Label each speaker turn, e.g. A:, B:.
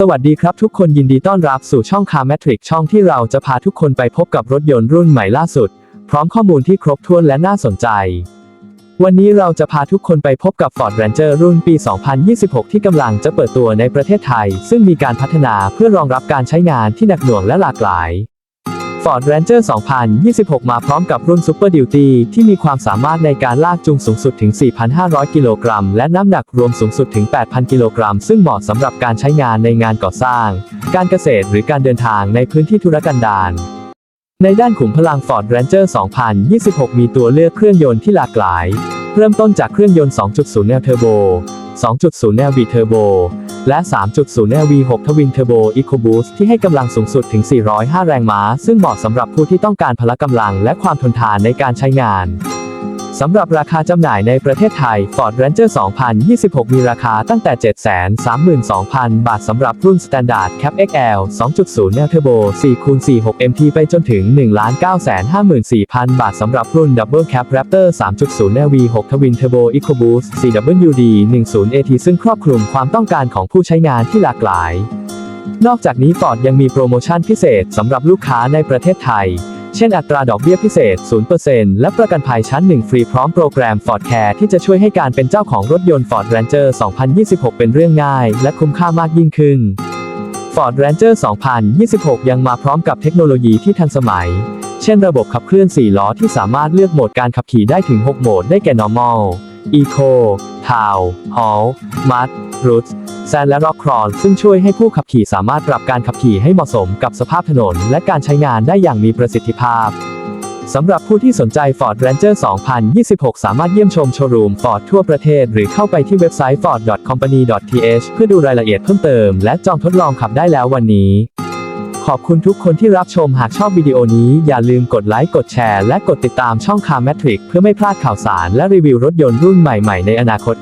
A: สวัสดีครับทุกคนยินดีต้อนรับสู่ช่องคาร์แมทริกช่องที่เราจะพาทุกคนไปพบกับรถยนต์รุ่นใหม่ล่าสุด พร้อมข้อมูลที่ครบถ้วนและน่าสนใจ วันนี้เราจะพาทุกคนไปพบกับ Ford Ranger รุ่นปี 2026 ที่กำลังจะเปิดตัวในประเทศไทย ซึ่งมีการพัฒนาเพื่อรองรับการใช้งานที่หนักหน่วงและหลากหลาย Ford Ranger 2026 มาพร้อมกับรุ่น Super Duty ที่มีความสามารถในการลากจูงสูงสุดถึง 4,500 กิโลกรัม และน้ำหนักรวมสูงสุดถึง 8,000 กิโลกรัม ซึ่งเหมาะสำหรับการใช้งานในงานก่อสร้าง การเกษตรหรือการเดินทางในพื้นที่ธุรกันดารในด้านขุมพลัง Ford Ranger 2026 มีตัวเลือกเครื่องยนต์ที่หลากหลาย เริ่มต้นจากเครื่องยนต์ 2.0 แนวเทอร์โบ 2.0 แนว V เทอร์โบ และ 3.0แนว V6 ทวินเทอร์โบ EcoBoost ที่ให้กำลังสูงสุดถึง 405 แรงม้า ซึ่งเหมาะสำหรับผู้ที่ต้องการพละกำลังและความทนทานในการใช้งาน สำหรับราคาจำหน่ายในประเทศไทย Ford Ranger 2026 มีราคาตั้งแต่ 732,000 บาทสำหรับรุ่น Standard Cap XL 2.0 แนวเทอร์โบ 4x46 MT ไปจนถึง 1,954,000 บาทสำหรับรุ่น Double Cap Raptor 3.0 แนว V6 Twin Turbo EcoBoost CWD 10 AT ซึ่งครอบคลุมความต้องการของผู้ใช้งานที่หลากหลาย นอกจากนี้ Ford ยังมีโปรโมชั่นพิเศษสำหรับลูกค้าในประเทศไทย เช่นอัตราดอกเบี้ยพิเศษ 0%และประกันภัยชั้น 1 ฟรีพร้อมโปรแกรม Ford Care ที่จะช่วยให้การเป็นเจ้าของรถยนต์ Ford Ranger 2026 เป็นเรื่องง่าย และคุ้มค่ามากยิ่งขึ้น Ford Ranger 2026 ยังมาพร้อมกับเทคโนโลยีที่ทันสมัย เช่นระบบขับเคลื่อน 4 ล้อที่สามารถเลือกโหมดการขับขี่ได้ถึง 6 โหมดได้แก่ Normal Eco Town Hall Mud Roots แซนและ Rock Crawl ซึ่งช่วยให้ผู้ขับขี่สามารถปรับการขับขี่ให้เหมาะสมกับสภาพถนน และการใช้งานได้อย่างมีประสิทธิภาพสำหรับผู้ที่สนใจ Ford Ranger 2026 สามารถเยี่ยมชมโชว์รูม Ford ทั่วประเทศ หรือเข้าไปที่เว็บไซต์ ford.company.th เพื่อดูรายละเอียดเพิ่มเติม และจองทดลองขับได้แล้ววันนี้ ขอบคุณทุกคนที่รับชมหากชอบวิดีโอนี้ อย่าลืมกดไลค์ กดแชร์ และกดติดตามช่อง Car Matrix เพื่อไม่พลาดข่าวสารและรีวิวรถยนต์รุ่นใหม่ๆ ในอนาคต